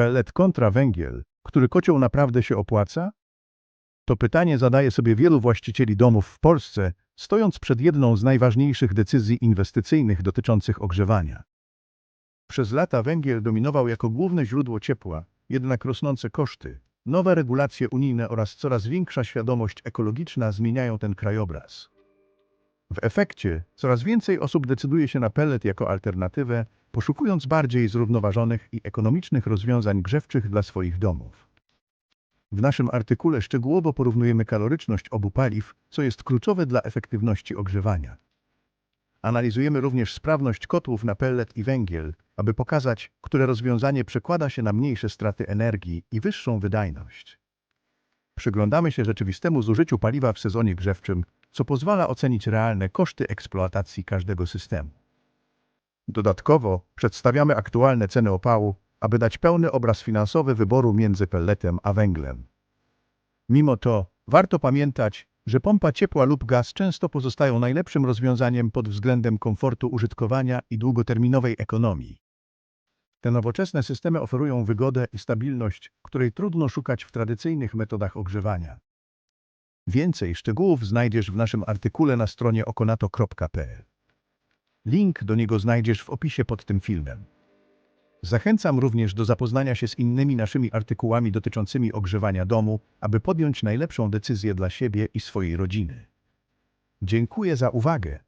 Pellet kontra węgiel, który kocioł naprawdę się opłaca? To pytanie zadaje sobie wielu właścicieli domów w Polsce, stojąc przed jedną z najważniejszych decyzji inwestycyjnych dotyczących ogrzewania. Przez lata węgiel dominował jako główne źródło ciepła, jednak rosnące koszty, nowe regulacje unijne oraz coraz większa świadomość ekologiczna zmieniają ten krajobraz. W efekcie coraz więcej osób decyduje się na pellet jako alternatywę, poszukując bardziej zrównoważonych i ekonomicznych rozwiązań grzewczych dla swoich domów. W naszym artykule szczegółowo porównujemy kaloryczność obu paliw, co jest kluczowe dla efektywności ogrzewania. Analizujemy również sprawność kotłów na pellet i węgiel, aby pokazać, które rozwiązanie przekłada się na mniejsze straty energii i wyższą wydajność. Przyglądamy się rzeczywistemu zużyciu paliwa w sezonie grzewczym, co pozwala ocenić realne koszty eksploatacji każdego systemu. Dodatkowo przedstawiamy aktualne ceny opału, aby dać pełny obraz finansowy wyboru między pelletem a węglem. Mimo to warto pamiętać, że pompa ciepła lub gaz często pozostają najlepszym rozwiązaniem pod względem komfortu użytkowania i długoterminowej ekonomii. Te nowoczesne systemy oferują wygodę i stabilność, której trudno szukać w tradycyjnych metodach ogrzewania. Więcej szczegółów znajdziesz w naszym artykule na stronie okonato.pl. Link do niego znajdziesz w opisie pod tym filmem. Zachęcam również do zapoznania się z innymi naszymi artykułami dotyczącymi ogrzewania domu, aby podjąć najlepszą decyzję dla siebie i swojej rodziny. Dziękuję za uwagę.